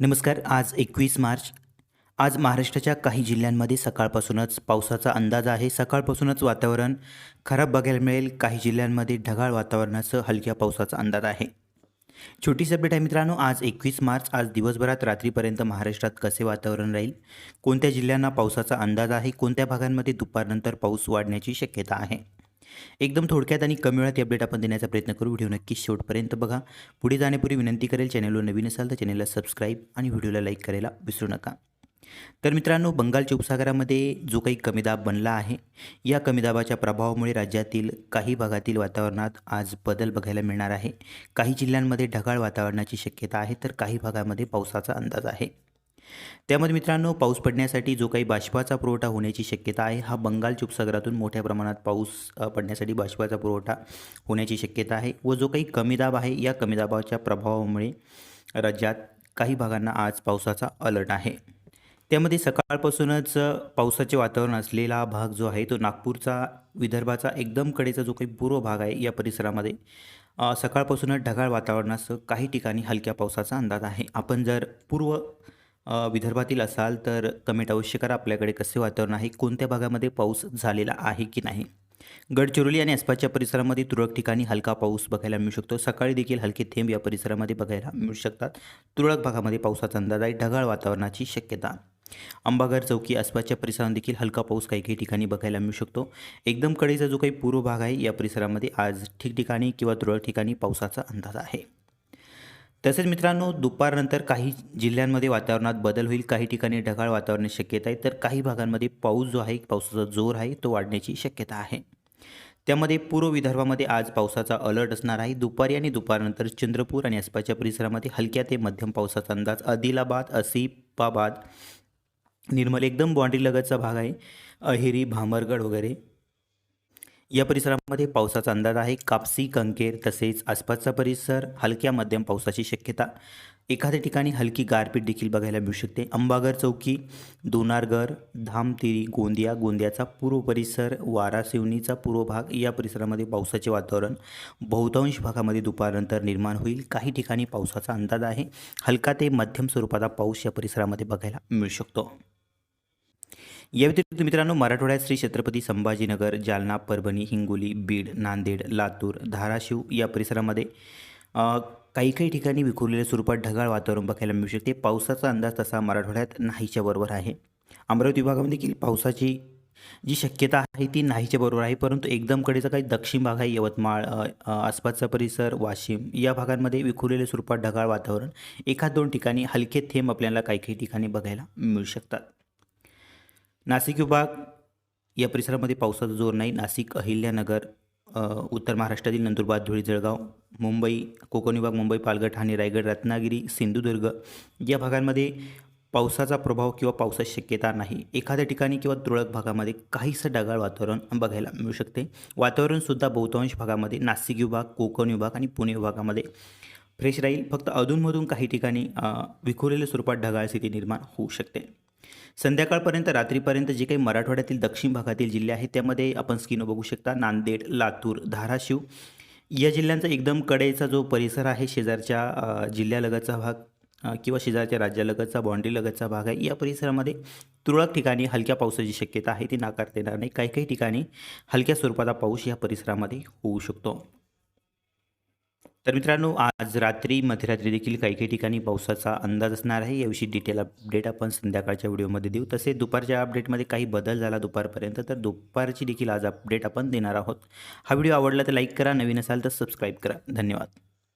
नमस्कार आज एकवीस मार्च. आज महाराष्ट्राच्या काही जिल्ह्यांमध्ये सकाळपासूनच पावसाचा अंदाज आहे. सकाळपासूनच वातावरण खराब बघायला मिळेल. काही जिल्ह्यांमध्ये ढगाळ वातावरणासह हलक्या पावसाचा अंदाज आहे. छोटीशी अपडेट आहे मित्रांनो आज एकवीस मार्च. आज दिवसभरात रात्रीपर्यंत महाराष्ट्रात कसे वातावरण राहील? कोणत्या जिल्ह्यांना पावसाचा अंदाज आहे? कोणत्या भागांमध्ये दुपारनंतर पाऊस वाढण्याची शक्यता आहे? एकदम थोडक्यात आणि कमी वेळात अपडेट आपण देण्याचा प्रयत्न करू. व्हिडिओ नक्की शेवटपर्यंत बघा. पुढे जाण्यापूर्वी विनंती करेल चॅनलवर नवीन असाल तर चॅनलला सबस्क्राईब आणि व्हिडिओला लाईक करायला विसरू नका. तर मित्रांनो बंगालच्या उपसागरामध्ये जो काही कमी दाब बनला आहे या कमी दाबाच्या प्रभावामुळे राज्यातील काही भागातील वातावरणात आज बदल बघायला मिळणार आहे. काही जिल्ह्यांमध्ये ढगाळ वातावरणाची शक्यता आहे तर काही भागामध्ये पावसाचा अंदाज आहे. त्यामध्ये मित्रांनो पाऊस पडण्यासाठी जो काही बाष्पाचा पुरवठा होण्याची शक्यता आहे हा बंगालच्या उपसागरातून मोठ्या प्रमाणात पाऊस पडण्यासाठी बाष्पाचा पुरवठा होण्याची शक्यता आहे व जो काही कमी दाब आहे या कमी दाबाच्या प्रभावामुळे राज्यात काही भागांना आज पावसाचा अलर्ट आहे. त्यामध्ये सकाळपासूनच पावसाचे वातावरण असलेला भाग जो आहे तो नागपूरचा विदर्भाचा एकदम कडेचा जो काही पूर्व भाग आहे या परिसरामध्ये सकाळपासूनच ढगाळ वातावरणासह काही ठिकाणी हलक्या पावसाचा अंदाज आहे. आपण जर पूर्व विदर्भातील असाल तर कमेंट अवश्य करा. आपल्याकडे कसे वातावरण आहे? कोणत्या भागामध्ये पाऊस झालेला आहे की नाही? गडचिरोली आणि आसपासच्या परिसरामध्ये तुरळक ठिकाणी हलका पाऊस बघायला मिळू शकतो. सकाळी देखील हलके थेंब या परिसरामध्ये बघायला मिळू शकतात. तुरळक भागामध्ये पावसाचा अंदाज आहे. ढगाळ वातावरणाची शक्यता. अंबाघर चौकी आसपासच्या परिसरात देखील हलका पाऊस काही काही ठिकाणी बघायला मिळू शकतो. एकदम कडेचा जो काही पूर्व भाग आहे या परिसरामध्ये आज ठिकठिकाणी किंवा तुरळक ठिकाणी पावसाचा अंदाज आहे. तसेच मित्रांनो दुपारनंतर काही जिल्ह्यांमध्ये वातावरणात बदल होईल काही ठिकाणी ढगाळ वातावरणाची शक्यता आहे तर काही भागांमध्ये पाऊस जो आहे पावसाचा जोर आहे तो वाढण्याची शक्यता आहे. त्यामध्ये पूर्व विदर्भामध्ये आज पावसाचा अलर्ट असणार आहे. दुपारी आणि दुपारनंतर चंद्रपूर आणि आसपासच्या परिसरामध्ये हलक्या ते मध्यम पावसाचा अंदाज. आदिलाबाद असिफाबाद निर्मल एकदम बाँड्रीलगतचा भाग आहे. अहेरी भामरगड वगैरे या परिसरामध्ये पावसाचा अंदाज आहे. कापसी कंकेर तसेच आसपासचा परिसर हलक्या मध्यम पावसाची शक्यता. एखाद्या ठिकाणी हलकी गारपीट देखील बघायला मिळू शकते. अंबागर चौकी दोनारगर धामतिरी गोंदिया गोंदियाचा पूर्व परिसर वारासिवनीचा पूर्व भाग या परिसरामध्ये पावसाचे वातावरण बहुतांश भागामध्ये दुपारनंतर निर्माण होईल. काही ठिकाणी पावसाचा अंदाज आहे. हलका ते मध्यम स्वरूपाचा पाऊस या परिसरामध्ये बघायला मिळू शकतो. या व्यतिरिक्त मित्रांनो मराठवाड्यात श्री छत्रपती संभाजीनगर जालना परभणी हिंगोली बीड नांदेड लातूर धाराशिव या परिसरामध्ये काही काही ठिकाणी विखुरलेल्या स्वरूपात ढगाळ वातावरण बघायला मिळू शकते. पावसाचा अंदाज तसा मराठवाड्यात नाहीच्या बरोबर आहे. अमरावती विभागामध्ये देखील पावसाची जी शक्यता आहे ती नाहीच्या बरोबर आहे परंतु एकदम कडेचा काही दक्षिण भाग आहे यवतमाळ आसपासचा परिसर वाशिम या भागांमध्ये विखुरलेल्या स्वरूपात ढगाळ वातावरण एखाद दोन ठिकाणी हलके थेंब आपल्याला काही काही ठिकाणी बघायला मिळू शकतात. नाशिक विभाग या परिसरामध्ये पावसाचा जोर नाही. नाशिक अहिल्यानगर उत्तर महाराष्ट्रातील नंदुरबार धुळे जळगाव मुंबई कोकण विभाग मुंबई पालघर ठाणे रायगड रत्नागिरी सिंधुदुर्ग या भागांमध्ये पावसाचा प्रभाव किंवा पावसाची शक्यता नाही. एखाद्या ठिकाणी किंवा तुरळक भागामध्ये काहीसं ढगाळ वातावरण बघायला मिळू शकते. वातावरणसुद्धा बहुतांश भागामध्ये नाशिक विभाग कोकण विभाग आणि पुणे विभागामध्ये फ्रेश राहील. फक्त अधूनमधून काही ठिकाणी विखुरलेल्या स्वरूपात ढगाळ स्थिती निर्माण होऊ शकते. संध्याकाळपर्यंत रात्रीपर्यंत जे काही मराठवाड्यातील दक्षिण भागातील जिल्हे आहेत त्यामध्ये आपण स्किनो बघू शकता. नांदेड लातूर धाराशिव या जिल्ह्यांचा एकदम कडेचा जो परिसर आहे शेजारच्या जिल्ह्यालगतचा भाग किंवा शेजारच्या राज्यालगतचा बाँड्रीलगतचा भाग आहे या परिसरामध्ये तुरळक ठिकाणी हलक्या पावसाची शक्यता आहे. ती नाकारता येणार नाही. काही काही ठिकाणी हलक्या स्वरूपाचा पाऊस या परिसरामध्ये होऊ शकतो. तर मित्रांनो आज रात्री मध्यरात्री देखील काही काही ठिकाणी पावसाचा अंदाज असणार आहे. याविषयी डिटेल अपडेट आपण संध्याकाळच्या व्हिडिओमध्ये देऊ. तसेच दुपारच्या अपडेटमध्ये काही बदल झाला दुपारपर्यंत तर दुपारची देखील आज अपडेट आपण देणार आहोत. हा व्हिडिओ आवडला तर लाईक करा नवीन असाल तर सबस्क्राईब करा. धन्यवाद.